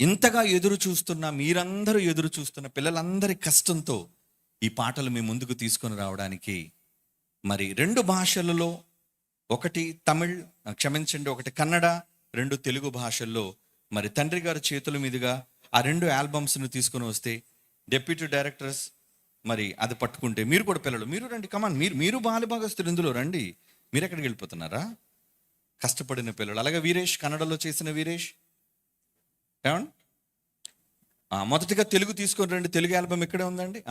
ఇంతగా ఎదురు చూస్తున్న మీరందరూ ఎదురు చూస్తున్న పిల్లలందరి కష్టంతో ఈ పాటలు మీ ముందుకు తీసుకొని రావడానికి మరి రెండు భాషలలో ఒకటి తమిళ్ క్షమించండి ఒకటి కన్నడ రెండు తెలుగు భాషల్లో మరి తండ్రి గారి చేతుల మీదుగా ఆ రెండు ఆల్బమ్స్ను తీసుకొని వస్తే డెప్యూటీ డైరెక్టర్స్ మరి అది పట్టుకుంటే మీరు కూడా పిల్లలు మీరు రండి కమాన్ మీరు మీరు బాలభాగస్తులు ఇందులో రండి. మీరు ఎక్కడికి వెళ్ళిపోతున్నారా? కష్టపడిన పిల్లలు. అలాగే వీరేష్ కన్నడలో చేసిన వీరేష్. ఏమండి? మొదటిగా తెలుగు తీసుకొని రండి. తెలుగు ఆల్బమ్ ఇక్కడే ఉందండి.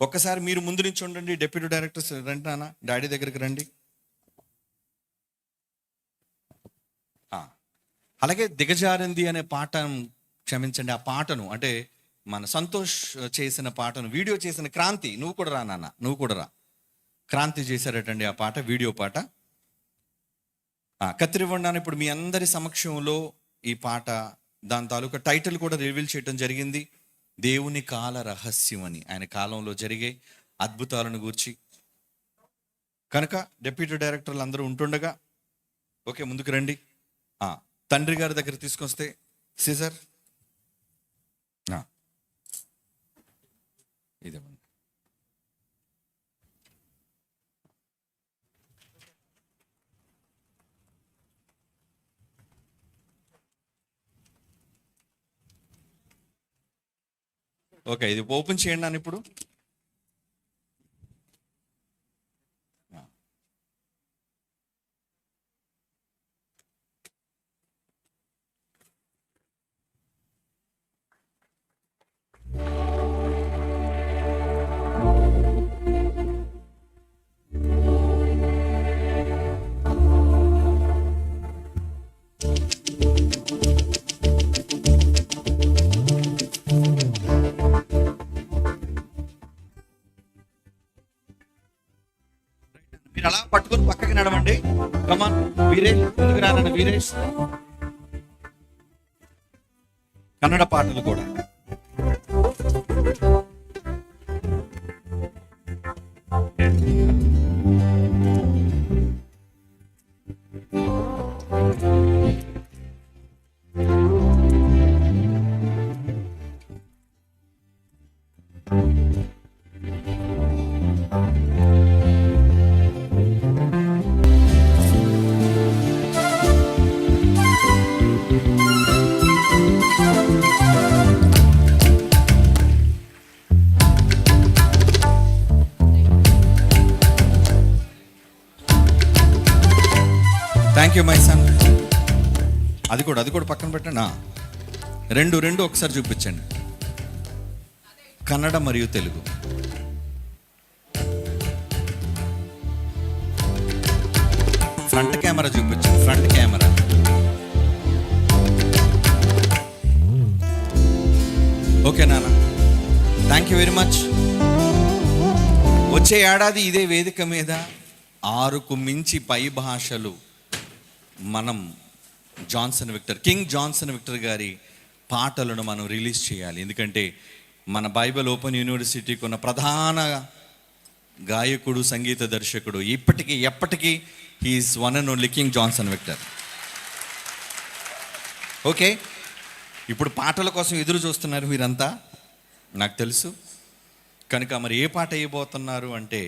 ఒక్కసారి మీరు ముందు నుంచి ఉండండి. డెప్యూటీ డైరెక్టర్స్ రండి నాన్న. డాడీ దగ్గరికి రండి. అలాగే దిగజారింది అనే పాట క్షమించండి. ఆ పాటను అంటే మన సంతోష్ చేసిన పాటను వీడియో చేసిన క్రాంతి నువ్వు కూడా రా నాన్న. నువ్వు కూడా రా. క్రాంతి చేశారటండి ఆ పాట వీడియో పాట. ఆ, కత్తిరివ్వండి అని ఇప్పుడు మీ అందరి సమక్షంలో ఈ పాట దాని తాలూకా టైటిల్ కూడా రివీల్ చేయడం జరిగింది. దేవుని కాల రహస్యం అని ఆయన కాలంలో జరిగే అద్భుతాలను గూర్చి. కనుక డెప్యూటీ డైరెక్టర్లు అందరూ ఉంటుండగా ఓకే ముందుకు రండి. తండ్రి గారి దగ్గర తీసుకొస్తే సీజర్? ఇదేమండి ఓకే ఇది ఓపెన్ చేయండి నన్ను ఇప్పుడు. అలా పట్టుకొని పక్కకి నడవండి. కమాన్ వీరేష్ ముందుకు రానండి వీరేష్. కన్నడ పాటలు కూడా. థ్యాంక్ యూ మై సన్ అది కూడా అది కూడా పక్కన పెట్టండి. రెండు రెండు ఒకసారి చూపించండి. కన్నడ మరియు తెలుగు. ఫ్రంట్ కెమెరా చూపించండి. ఫ్రంట్ కెమెరా ఓకే నాన్న. థ్యాంక్ యూ వెరీ మచ్ వచ్చే ఏడాది ఇదే వేదిక మీద ఆరుకు మించి పై భాషలు మనం Johnson Victor king Johnson Victor గారి పాటలను మనం రిలీజ్ చేయాలి. ఎందుకంటే మన బైబిల్ ఓపెన్ యూనివర్సిటీకి ఉన్న ప్రధాన గాయకుడు సంగీత దర్శకుడు ఇప్పటికీ ఎప్పటికీ he is one and only king Johnson Victor. Okay? ఇప్పుడు పాటల కోసం ఎదురు చూస్తున్నారు మీరంతా నాకు తెలుసు. కనుక మరి ఏ పాట వేయబోతున్నారు అంటే